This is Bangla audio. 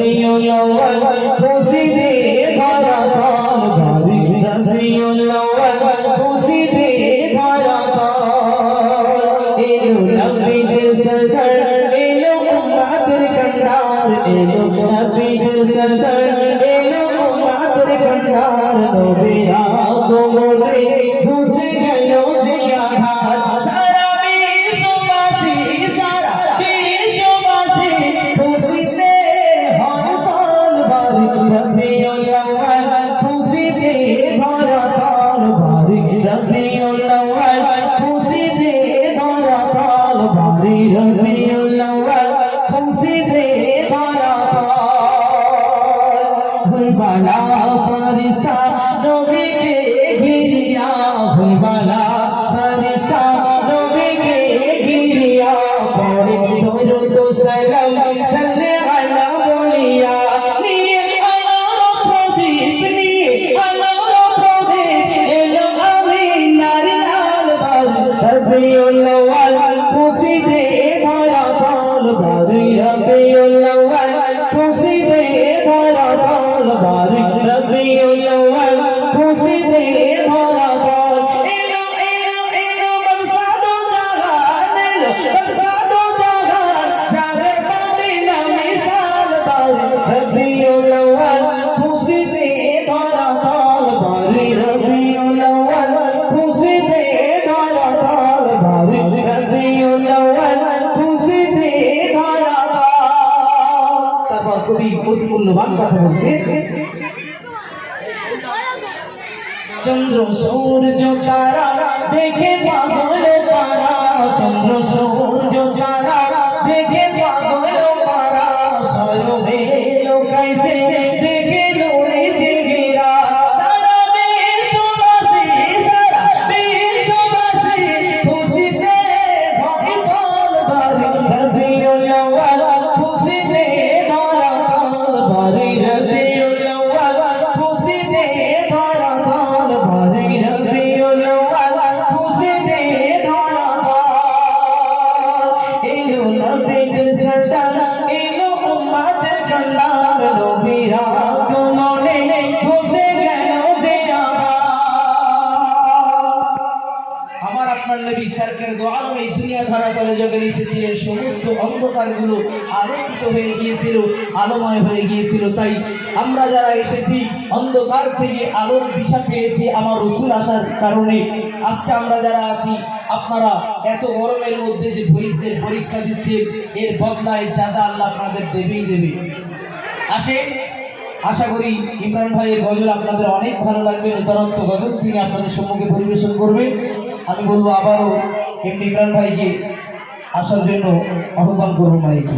রবিউল আউয়াল খুশিতে দয়া কর ভাবি রবিউল আউয়াল খুশিতে দয়া কর এলো নবীদের সরদার এলো উম্মতের কন্ডার এলো নবীদের সরদার এলো উম্মতের কন্ডার নবীরা রবিউল আউয়াল খুশিতে হরতাল বারি রবিউল আউয়াল খুশিতে হরতাল ভুলবালা ফরিস্তা নবীকে ঘিরিয়া ভুলবালা ফরিস্তা নবীকে ঘিরিয়া, পরে দরুদ সালাম রবিউল অতি মূল্যবান কথা বলছে। চন্দ্র সৌর্য তারা দেখে পাগল পারা চন্দ্র সূর্য কল্যাণ নবীরা তোমানে খুঁজে গেল যে আমার। আপনার নবী সরকার দোয়াল ধারা তলে যখন এসেছিলেন সমস্ত অন্ধকারগুলো আলোকিত হয়ে গিয়েছিল, আলোময় হয়ে গিয়েছিল। তাই আমরা যারা এসেছি, অন্ধকার থেকে আলোর দিশা পেয়েছি আমার রসুল আসার কারণে। আজকে আমরা যারা আছি, আপনারা এত গরমের মধ্যে যে ধৈর্যের পরীক্ষা দিচ্ছেন, এর বদলায় যা যা আল্লাহ আপনাদের দেবেই দেবে। আসে আশা করি ইমরান ভাইয়ের গজল আপনাদের অনেক ভালো লাগবে। নূতনত্ব গজল তিনি আপনাদের সম্মুখে পরিবেশন করবে আমি বলব আবারও এমনি ইমরান ভাইকে আসার জন্য আহ্বান করব মাইকে।